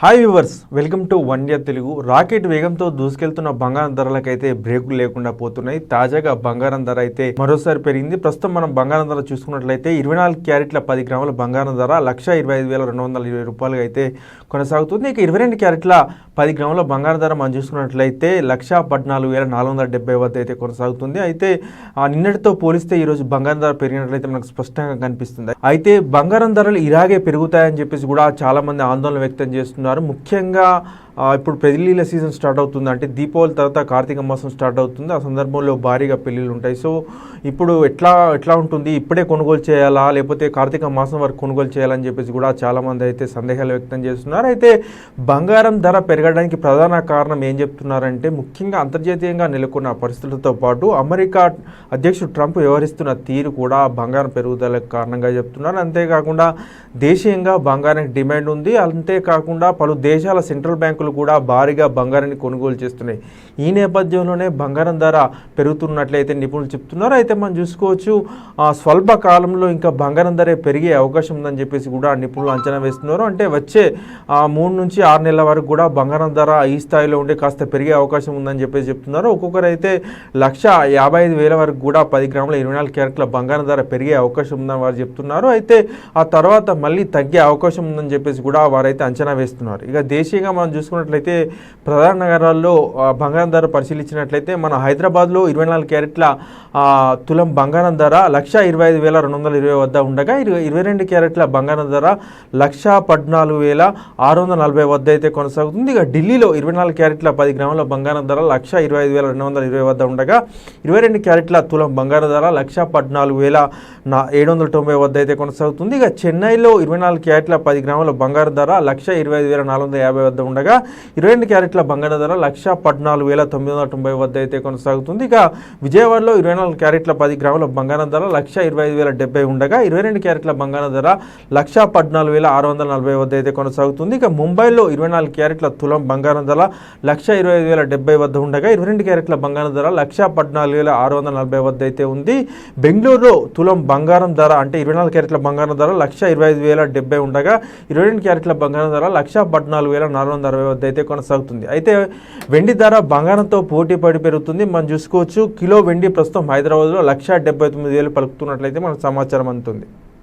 Hi viewers welcome to one year Telugu rocket వేగంతో దూసుకెళ్తున్న బంగారం ధరలకైతే బ్రేకులు లేకుండా పోతున్నాయి. తాజాగా బంగారం ధర అయితే మరోసారి పెరిగింది. ప్రస్తుతం మనం బంగారం ధర చూసుకున్నట్లయితే ఇరవై నాలుగు క్యారెట్ల పది గ్రాముల బంగారం ధర లక్ష ఇరవై ఐదు వేల రెండు వందల ఇరవై రూపాయలు అయితే కొనసాగుతుంది. ఇక ఇరవై రెండు క్యారెట్ల పది గ్రాముల బంగారం ధర మనం చూసుకున్నట్లయితే లక్ష పద్నాలుగు వేల నాలుగు వందల డెబ్బై వద్ద అయితే కొనసాగుతుంది. అయితే ఆ నిన్నటితో పోలిస్తే ఈరోజు బంగారం ధర పెరిగినట్లయితే మనకు స్పష్టంగా కనిపిస్తుంది. అయితే బంగారం ధరలు ఇలాగే పెరుగుతాయని చెప్పేసి కూడా చాలా మంది ఆందోళన వ్యక్తం చేస్తున్నారు. ఉన్నారు ముఖ్యంగా ఇప్పుడు పెళ్ళిళ్ళ సీజన్ స్టార్ట్ అవుతుంది. అంటే దీపావళి తర్వాత కార్తీక మాసం స్టార్ట్ అవుతుంది. ఆ సందర్భంలో భారీగా పెళ్ళిళ్ళు ఉంటాయి. సో ఇప్పుడు ఎట్లా ఎట్లా ఉంటుంది? ఇప్పుడే కొనుగోలు చేయాలా? లేకపోతే కార్తీక మాసం వరకు కొనుగోలు చేయాలని చెప్పేసి కూడా చాలామంది అయితే సందేహాలు వ్యక్తం చేస్తున్నారు. అయితే బంగారం ధర పెరగడానికి ప్రధాన కారణం ఏం చెప్తున్నారంటే ముఖ్యంగా అంతర్జాతీయంగా నెలకొన్న పరిస్థితులతో పాటు అమెరికా అధ్యక్షుడు ట్రంప్ వ్యవహరిస్తున్న తీరు కూడా బంగారం పెరుగుదలకు కారణంగా చెప్తున్నారు. అంతేకాకుండా దేశీయంగా బంగారానికి డిమాండ్ ఉంది. అంతేకాకుండా పలు దేశాల సెంట్రల్ బ్యాంకులు కూడా భారీగా బంగారాన్ని కొనుగోలు చేస్తున్నాయి. ఈ నేపథ్యంలోనే బంగారం ధర పెరుగుతున్నట్లయితే నిపుణులు చెప్తున్నారు. అయితే మనం చూసుకోవచ్చు ఆ, స్వల్ప కాలంలో ఇంకా బంగారం ధర పెరిగే అవకాశం ఉందని చెప్పేసి కూడా నిపుణులు అంచనా వేస్తున్నారు. అంటే వచ్చే మూడు నుంచి ఆరు నెలల వరకు కూడా బంగారం ధర ఈ స్థాయిలో ఉండే కాస్త పెరిగే అవకాశం ఉందని చెప్పేసి చెప్తున్నారు. ఒక్కొక్కరు అయితే లక్ష యాభై ఐదు వేల వరకు కూడా పది గ్రాముల ఇరవై నాలుగు క్యారెట్ల బంగారం ధర పెరిగే అవకాశం ఉందని వారు చెప్తున్నారు. అయితే ఆ తర్వాత మళ్ళీ తగ్గే అవకాశం ఉందని చెప్పేసి కూడా వారైతే అంచనా వేస్తున్నారు. ఇక దేశీయంగా మనం చూసుకున్నట్లయితే ప్రధాన నగరాల్లో బంగారం ధర పరిశీలించినట్లయితే మన హైదరాబాద్లో ఇరవై నాలుగు క్యారెట్ల తులం బంగారం ధర లక్ష ఇరవై ఐదు వేల రెండు వందల ఇరవై వద్ద ఉండగా ఇరవై ఇరవై రెండు క్యారెట్ల బంగారం ధర లక్ష పద్నాలుగు వేల ఆరు వందల నలభై వద్ద అయితే కొనసాగుతుంది. ఇక ఢిల్లీలో ఇరవై నాలుగు క్యారెట్ల పది గ్రాముల బంగారం ధర లక్ష ఇరవై ఐదు వేల రెండు వందల ఇరవై వద్ద ఉండగా ఇరవై రెండు క్యారెట్ల తులం బంగారం ధర లక్ష పద్నాలుగు వేల నా ఏడు వందల తొంభై వద్ద అయితే కొనసాగుతుంది. ఇక చెన్నైలో ఇరవై నాలుగు క్యారెట్ల పది గ్రాముల బంగారం ధర లక్ష ఇరవై ఐదు వేల నాలుగు వందల యాభై వద్ద ఉండగా ఇరవై రెండు క్యారెట్ల బంగారం ధర లక్ష పద్నాలుగు వేల తొమ్మిది వందల తొంభై వద్ద అయితే కొనసాగుతుంది. ఇక విజయవాడలో ఇరవై నాలుగు క్యారెట్ల పది గ్రాముల బంగారం ధర లక్ష ఇరవై ఐదు వేల డెబ్బై ఉండగా ఇరవై రెండు క్యారెట్ల బంగారం ధర లక్ష పద్నాలుగు వేల ఆరు వందల నలభై వద్ద అయితే కొనసాగుతుంది. ఇక ముంబైలో ఇరవై నాలుగు క్యారెట్ల తులం బంగారం ధర లక్ష ఇరవై ఐదు వేల డెబ్బై వద్ద ఉండగా ఇరవై రెండు క్యారెట్ల బంగారం ధర లక్ష పద్నాలుగు వేల ఆరు వందల నలభై వద్ద అయితే ఉంది. బెంగళూరులో తులం బంగారం ధర అంటే ఇరవై నాలుగు క్యారెట్ల బంగారం ధర లక్ష ఇరవై ఐదు వేల డెబ్బై ఉండగా ఇరవై రెండు క్యారెట్ల బంగారం ధర లక్ష పద్నాలుగు వేల నాలుగు వందల అరవై వద్ద అయితే కొనసాగుతుంది. అయితే వెండి ధర బంగారంతో పోటీ పడి పెరుగుతుంది. మనం చూసుకోవచ్చు కిలో వెండి ప్రస్తుతం హైదరాబాద్లో లక్ష డెబ్బై తొమ్మిది వేలు పలుకుతున్నట్లయితే మనకు సమాచారం అందుతుంది.